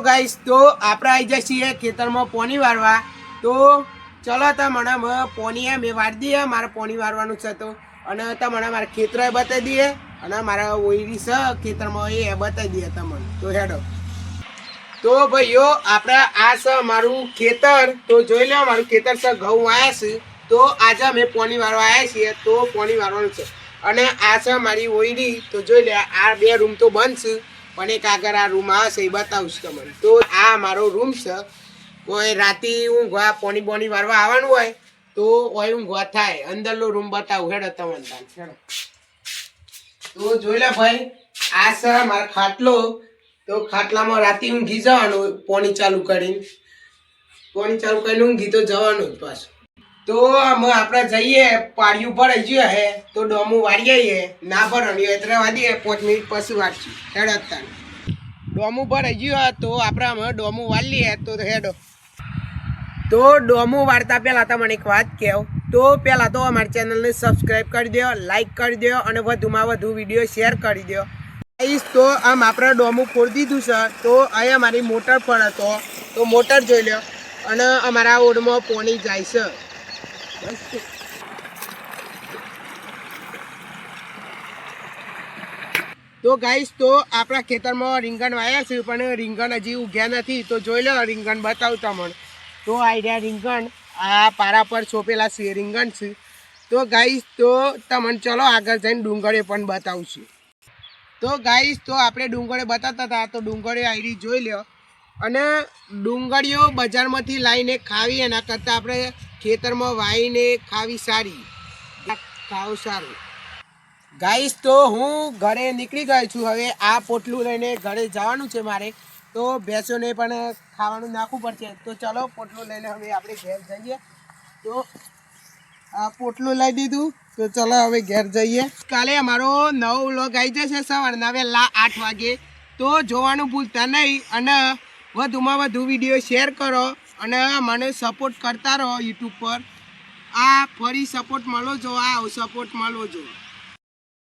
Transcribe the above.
Guys, તો આપણે આવી જઈએ છીએ ખેતરમાં પોની વારવા. તો ચલો તો મને મ પોની મેં વાર દઈએ, મારે પોની વારવાનું છે તો. અને તમને મારા ખેતર બતાવી દઈએ, અને મારા ઓઈરી છે ખેતરમાં એ બતાવી દઈએ તમને. તો હેડો. તો ભાઈઓ, આપણે આ છે મારું ખેતર. તો જોઈ લો મારું ખેતર છે ઘઉં આવ્યા છે. તો આજે અમે પોની વારવા આવ્યા છીએ, તો પોની વારવાનું છે. અને આ છે મારી ઓયડી તો જોઈ લે, આ બે રૂમ તો બંધ છે. પણ એક આગળ આ રૂમ આવશે એ બતાવીશ તમને. તો આ મારો રૂમ છે. કોઈ રાતે ઊંઘવા પોણી બોની વારવા આવવાનું હોય, તો ઓય ઊંઘવા થાય. અંદરનો રૂમ બતાવું, હેડો તમને હેડો. તો જોઈ લે ભાઈ, આ છે મારો ખાટલો. તો ખાટલામાં રાતે ઊંઘી જવાનું પોણી ચાલુ કરીને. પોણી ચાલુ કરીને ઊંઘી તો જવાનું જ પાછું. તો અમે આપણે જઈએ, પાડ્યું પર ગયું હે, તો ડોમું વાળીએ હે ના પર હોય એટલે વાળીએ પાંચ મિનિટ પછી વાળશું હેડ તાન ડોમું પર હોય તો આપણે અમે ડોમું વાળીએ તો હેડો. તો ડોમું વાળતા પહેલાં તમને એક વાત કહેવ તો પહેલાં તો અમારી ચેનલને સબસ્ક્રાઈબ કરી દો લાઈક કરી દો, અને વધુમાં વધુ વીડિયો શેર કરી દો. આઈશ તો આમ આપણે ડોમું ખોલી દીધું છે. તો અહીંયા મારી મોટર પણ હતો. તો મોટર જોઈ લો અને અમારા ઓડમાં પોણી જાય છે. તો ગાઈસ તો આપણા ખેતરમાં રીંગણ વાયા છે, પણ રીંગણ હજી ઉગ્યા નથી. તો જોઈ લો, રીંગણ બતાવું તમને. તો આઈડિયા રીંગણ. આ પારા પર છોપેલા છે, રીંગણ છે. તો ગાઈસ તો તમને ચલો આગળ જઈને ડુંગળે પણ બતાવું છું તો ગાઈસ તો આપણે ડુંગળે બતાવતા હતા, તો ડુંગળે આઈડી જોઈ લો અને ડુંગળીઓ બજારમાંથી લાવીને ખાવી, એના કરતાં આપણે ખેતરમાં વાવીને ખાવી સારી. ખાવ સારું. ગાઈસ, તો હું ઘરે નીકળી ગયો છું. હવે આ પોટલું લઈને ઘરે જવાનું છે મારે. તો ભેંસોને પણ ખાવાનું નાખવું પડશે. તો ચલો, પોટલું લઈને હવે આપણે ઘેર જઈએ. તો આ પોટલું લઈ દીધું. તો ચલો, હવે ઘેર જઈએ. કાલે અમારો નવો વ્લોગ આવી જશે સવારના વહેલા આઠ વાગે. તો જોવાનું ભૂલતા નહીં અને વધુમાં વધુ વીડિયો શેર કરો. અને મને સપોર્ટ કરતા રહો યુટ્યુબ પર. આ ફરી સપોર્ટ મળો જો, આ સપોર્ટ મળવો જો.